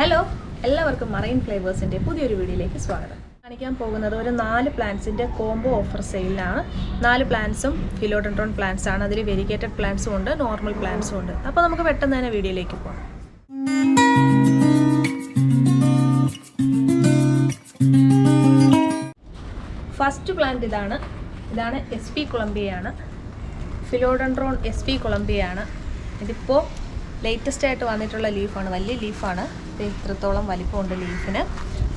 Hello എല്ലാവർക്കും marine ഫ്ലേവേഴ്സിന്റെ പുതിയൊരു വീഡിയോയിലേക്ക് സ്വാഗതം. കാണിക്കാൻ പോകുന്നത് ഒരു നാല് പ്ലാന്റ്സിന്റെ കോംബോ ഓഫർ സെയിലാണ് നാല് പ്ലാന്റ്സും ഫിലോഡൻട്രോൺ പ്ലാന്റ്സ് ആണ് അതിൽ വെരിഗേറ്റഡ് പ്ലാന്റ്സും ഉണ്ട് നോർമൽ പ്ലാന്റ്സും ഉണ്ട്. അപ്പോൾ നമുക്ക് പെട്ടെന്ന് തന്നെ വീഡിയോയിലേക്ക് പോകാം. ഫസ്റ്റ് പ്ലാന്റ് ഇതാണ്. ഇതാണ് എസ് പി കൊളംബിയയാണ് ഫിലോഡൻട്രോൺ എസ് പി കൊളംബിയയാണ് ഇതിപ്പോൾ ലേറ്റസ്റ്റ് ആയിട്ട് വന്നിട്ടുള്ള ലീഫാണ് വലിയ ലീഫാണ് ഇത് ഇത്രത്തോളം വലിപ്പമുണ്ട് ലീഫിന്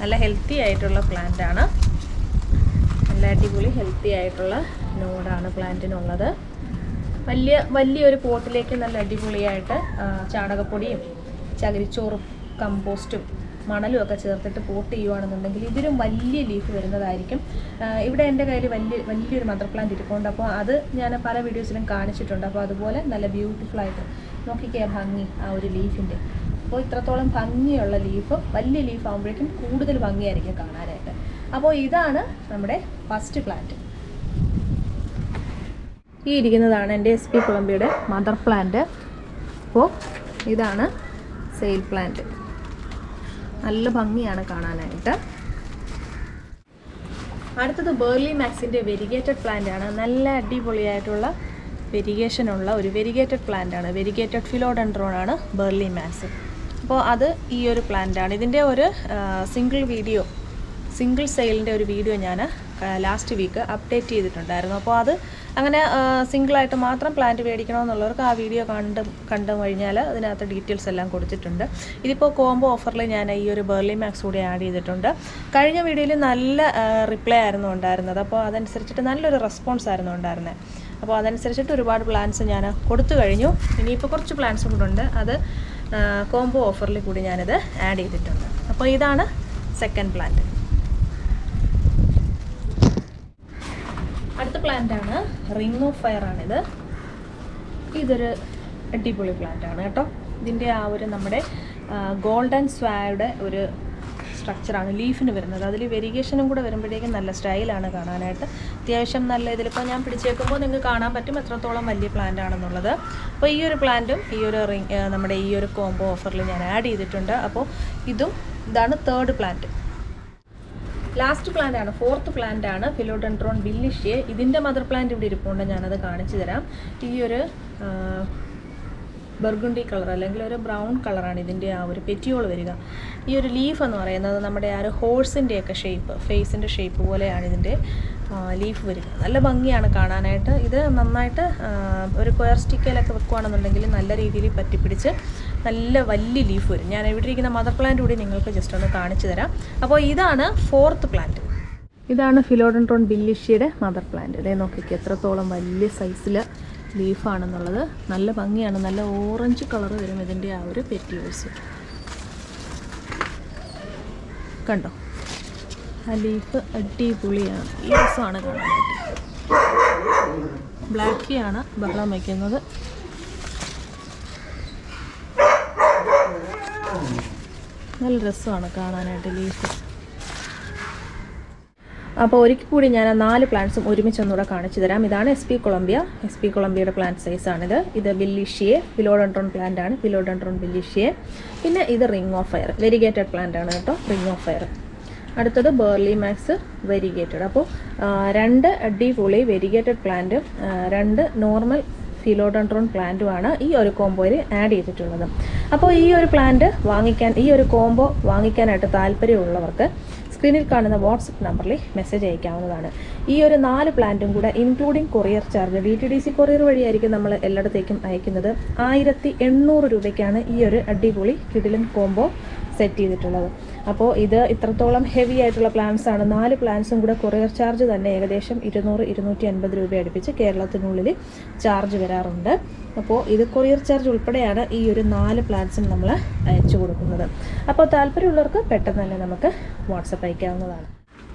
നല്ല ഹെൽത്തി ആയിട്ടുള്ള പ്ലാന്റ് ആണ്. നല്ല അടിപൊളി ഹെൽത്തി ആയിട്ടുള്ള നോഡാണ് പ്ലാന്റിനുള്ളത് വലിയ വലിയൊരു പോട്ടിലേക്ക് നല്ല അടിപൊളിയായിട്ട് ചാണകപ്പൊടിയും ചകിരിച്ചോറും കമ്പോസ്റ്റും മണലും ഒക്കെ ചേർത്തിട്ട് പോട്ട് ചെയ്യുവാണെന്നുണ്ടെങ്കിൽ ഇതിലും വലിയ ലീഫ് വരുന്നതായിരിക്കും. ഇവിടെ എന്റെ കയ്യിൽ വലിയ വലിയൊരു മദർ പ്ലാന്റ് ഇരിപ്പുണ്ട്. അപ്പോൾ അത് ഞാൻ പല വീഡിയോസിലും കാണിച്ചിട്ടുണ്ട്. അപ്പോൾ അതുപോലെ നല്ല ബ്യൂട്ടിഫുൾ ആയിട്ട് നോക്കിക്കേ ഭംഗി ആ ഒരു ലീഫിന്റെ. അപ്പോൾ ഇത്രത്തോളം ഭംഗിയുള്ള ലീഫ് വലിയ ലീഫ് ആകുമ്പോഴേക്കും കൂടുതൽ ഭംഗിയായിരിക്കും കാണാനായിട്ട്. അപ്പോൾ ഇതാണ് നമ്മുടെ ഫസ്റ്റ് പ്ലാന്റ് ഈ ഇരിക്കുന്നതാണ് എന്റെ എസ് പി കുളമ്പിയുടെ മദർ പ്ലാന്റ് അപ്പോൾ ഇതാണ് സെയിൽ പ്ലാന്റ് നല്ല ഭംഗിയാണ് കാണാനായിട്ട്. അടുത്തത് ബേർലി മാക്സിന്റെ വെരിഗേറ്റഡ് പ്ലാന്റ് ആണ്. നല്ല അടിപൊളിയായിട്ടുള്ള വെരിഗേഷൻ ഉള്ള ഒരു വെരിഗേറ്റഡ് പ്ലാന്റ് ആണ്. വെരിഗേറ്റഡ് ഫിലോഡൻഡ്രോൺ ആണ് ബേർലി മാക്സ് അപ്പോൾ അത് ഈ ഒരു പ്ലാന്റ് ആണ്. ഇതിന്റെ ഒരു സിംഗിൾ വീഡിയോ സിംഗിൾ സെയിലിന്റെ ഒരു വീഡിയോ ഞാൻ ലാസ്റ്റ് വീക്ക് അപ്ഡേറ്റ് ചെയ്തിട്ടുണ്ടായിരുന്നു. അപ്പോൾ അത് അങ്ങനെ സിംഗിളായിട്ട് മാത്രം പ്ലാന്റ് മേടിക്കണമെന്നുള്ളവർക്ക് ആ വീഡിയോ കണ്ട് കണ്ടു കഴിഞ്ഞാൽ അതിനകത്ത് ഡീറ്റെയിൽസ് എല്ലാം കൊടുത്തിട്ടുണ്ട്. ഇതിപ്പോൾ കോംബോ ഓഫറിൽ ഞാൻ ഈ ഒരു ബേർലി മാക്സ് കൂടി ആഡ് ചെയ്തിട്ടുണ്ട്. കഴിഞ്ഞ വീഡിയോയിൽ നല്ല റിപ്ലൈ ആയിരുന്നു ഉണ്ടായിരുന്നത്. അപ്പോൾ അതനുസരിച്ചിട്ട് നല്ലൊരു റെസ്പോൺസ് ആയിരുന്നു ഉണ്ടായിരുന്നത് അപ്പോൾ അതനുസരിച്ചിട്ട് ഒരുപാട് പ്ലാൻസ് ഞാൻ കൊടുത്തു കഴിഞ്ഞു. ഇനിയിപ്പോൾ കുറച്ച് പ്ലാൻസും കൂടെ ഉണ്ട്. അത് കോംബോ ഓഫറിൽ കൂടി ഞാനിത് ആഡ് ചെയ്തിട്ടുണ്ട്. അപ്പോൾ ഇതാണ് സെക്കൻഡ് പ്ലാന്റ് അടുത്ത പ്ലാന്റ് ആണ്. റിംഗ് ഓഫ് ഫയർ ആണിത്. ഇതൊരു അടിപൊളി പ്ലാന്റ് ആണ് കേട്ടോ. ഇതിന്റെ ആ ഒരു നമ്മുടെ ഗോൾഡൻ സ്വായുടെ ഒരു സ്ട്രക്ചറാണ് ലീഫിന് വരുന്നത്. അതിൽ വെരിഗേഷനും കൂടെ വരുമ്പോഴേക്കും നല്ല സ്റ്റൈലാണ് കാണാനായിട്ട്. അത്യാവശ്യം നല്ല ഇതിലിപ്പോൾ ഞാൻ പിടിച്ചേക്കുമ്പോൾ നിങ്ങൾക്ക് കാണാൻ പറ്റും എത്രത്തോളം വലിയ പ്ലാന്റ് ആണെന്നുള്ളത്. അപ്പോൾ ഈ ഒരു പ്ലാന്റും ഈ ഒരു റിങ് നമ്മുടെ ഈ ഒരു കോംബോ ഓഫറിൽ ഞാൻ ആഡ് ചെയ്തിട്ടുണ്ട്. അപ്പോൾ ഇതും ഇതാണ് തേർഡ് പ്ലാന്റ് ലാസ്റ്റ് പ്ലാന്റ് ആണ് ഫോർത്ത് പ്ലാന്റ് ആണ് ഫിലോഡൻട്രോൺ ബില്ലിഷ്യെ ഇതിന്റെ മദർ പ്ലാന്റ് ഇവിടെ ഇരിപ്പുണ്ട് ഞാനത് കാണിച്ചു തരാം. ഈ ഒരു ബർഗുണ്ടി കളർ അല്ലെങ്കിൽ ഒരു ബ്രൗൺ കളറാണ് ഇതിന്റെ ആ ഒരു പെറ്റിയോൾ വരിക. ഈ ഒരു ലീഫ് എന്ന് പറയുന്നത് നമ്മുടെ ആ ഒരു ഹോഴ്സിന്റെയൊക്കെ ഷേപ്പ് ഫേസിന്റെ ഷേപ്പ് പോലെയാണ് ഇതിന്റെ ലീഫ് വരിക നല്ല ഭംഗിയാണ് കാണാനായിട്ട്. ഇത് നന്നായിട്ട് ഒരു കൊയർ സ്റ്റിക്കയിലൊക്കെ വെക്കുകയാണെന്നുണ്ടെങ്കിൽ നല്ല രീതിയിൽ പറ്റിപ്പിടിച്ച് നല്ല വലിയ ലീഫ് വരും. ഞാൻ ഇവിടെ ഇരിക്കുന്ന മദർ പ്ലാന്റ് കൂടി നിങ്ങൾക്ക് ജസ്റ്റ് ഒന്ന് കാണിച്ചു തരാം. അപ്പോൾ ഇതാണ് ഫോർത്ത് പ്ലാന്റ് ഇതാണ് ഫിലോഡൻട്രോൺ ബില്ലിഷ്യയുടെ മദർ പ്ലാന്റ് ഇതേ നോക്കിക്ക് എത്രത്തോളം വലിയ സൈസിൽ ലീഫാണെന്നുള്ളത് നല്ല ഭംഗിയാണ്. നല്ല ഓറഞ്ച് കളർ വരും ഇതിന്റെ ആ ഒരു പെറ്റിയോസ് കണ്ടോ? ആ ലീഫ് അടിപൊളിയാണ്. ഈ രസമാണ് കാണാനായിട്ട് ബ്ലാക്കിയാണ് ബഹളം വയ്ക്കുന്നത്. നല്ല രസമാണ് കാണാനായിട്ട് ലീഫ്. അപ്പോൾ ഒരിക്കൽ കൂടി ഞാൻ ആ നാല് പ്ലാന്റ്സും ഒരുമിച്ച് ഒന്നുകൂടെ കാണിച്ചു തരാം. ഇതാണ് S P Colombia S P കൊളംബിയയുടെ plant സൈസാണിത് ഇത് ബില്ലിഷിയെ ഫിലോഡൻട്രോൺ പ്ലാന്റ് ആണ്. ഫിലോഡൻട്രോൺ ബില്ലിഷിയെ പിന്നെ ഇത് ring of fire variegated plant ആണ് കേട്ടോ. റിംഗ് ഓഫ് ഫയർ അടുത്തത് ബേർലി മാക്സ് വെരിഗേറ്റഡ് അപ്പോൾ രണ്ട് അടിപൊളി വെരിഗേറ്റഡ് പ്ലാന്റും രണ്ട് നോർമൽ ഫിലോഡൻട്രോൺ പ്ലാന്റുമാണ് ഈ ഒരു കോംബോയിൽ ആഡ് ചെയ്തിട്ടുള്ളത്. അപ്പോൾ ഈ ഒരു പ്ലാന്റ് വാങ്ങിക്കാൻ ഈ ഒരു കോംബോ വാങ്ങിക്കാനായിട്ട് താല്പര്യമുള്ളവർക്ക് സ്ക്രീനിൽ കാണുന്ന വാട്സപ്പ് നമ്പറിൽ മെസ്സേജ് അയക്കാവുന്നതാണ്. ഈ ഒരു നാല് പ്ലാന്റും കൂടെ including courier charge D T D C courier വഴിയായിരിക്കും നമ്മൾ എല്ലായിടത്തേക്കും അയക്കുന്നത്. ആയിരത്തി എണ്ണൂറ് രൂപയ്ക്കാണ് ഈ ഒരു അടിപൊളി കിടിലൻ കോംബോ സെറ്റ് ചെയ്തിട്ടുള്ളത്. അപ്പോൾ ഇത് ഇത്രത്തോളം ഹെവി ആയിട്ടുള്ള പ്ലാൻസ് ആണ്. നാല് പ്ലാൻസും കൂടെ കൊറിയർ ചാർജ് തന്നെ ഏകദേശം ഇരുന്നൂറ് ഇരുന്നൂറ്റി അൻപത് രൂപ അടുപ്പിച്ച് കേരളത്തിനുള്ളിൽ ചാർജ് വരാറുണ്ട്. അപ്പോൾ ഇത് കൊറിയർ ചാർജ് ഉൾപ്പെടെയാണ് ഈ ഒരു നാല് പ്ലാൻസും നമ്മൾ അയച്ചു കൊടുക്കുന്നത്. അപ്പോൾ താല്പര്യമുള്ളവർക്ക് പെട്ടെന്ന് തന്നെ നമുക്ക് വാട്സപ്പ് അയക്കാവുന്നതാണ്.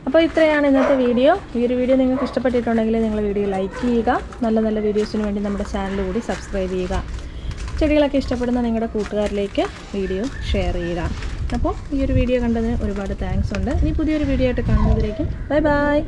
അപ്പോൾ ഇത്രയാണ് ഇന്നത്തെ വീഡിയോ ഈ ഒരു വീഡിയോ നിങ്ങൾക്ക് ഇഷ്ടപ്പെട്ടിട്ടുണ്ടെങ്കിൽ നിങ്ങൾ വീഡിയോ ലൈക്ക് ചെയ്യുക. നല്ല നല്ല വീഡിയോസിന് വേണ്ടി നമ്മുടെ ചാനൽ കൂടി സബ്സ്ക്രൈബ് ചെയ്യുക. ചെടികളൊക്കെ ഇഷ്ടപ്പെടുന്ന നിങ്ങളുടെ കൂട്ടുകാരിലേക്ക് വീഡിയോ ഷെയർ ചെയ്യുക. അപ്പോൾ ഈ ഒരു വീഡിയോ കണ്ടതിന് ഒരുപാട് താങ്ക്സ് ഉണ്ട്. ഇനി പുതിയൊരു വീഡിയോ ആയിട്ട് കാണുന്നതിലേക്കും ബൈ ബൈ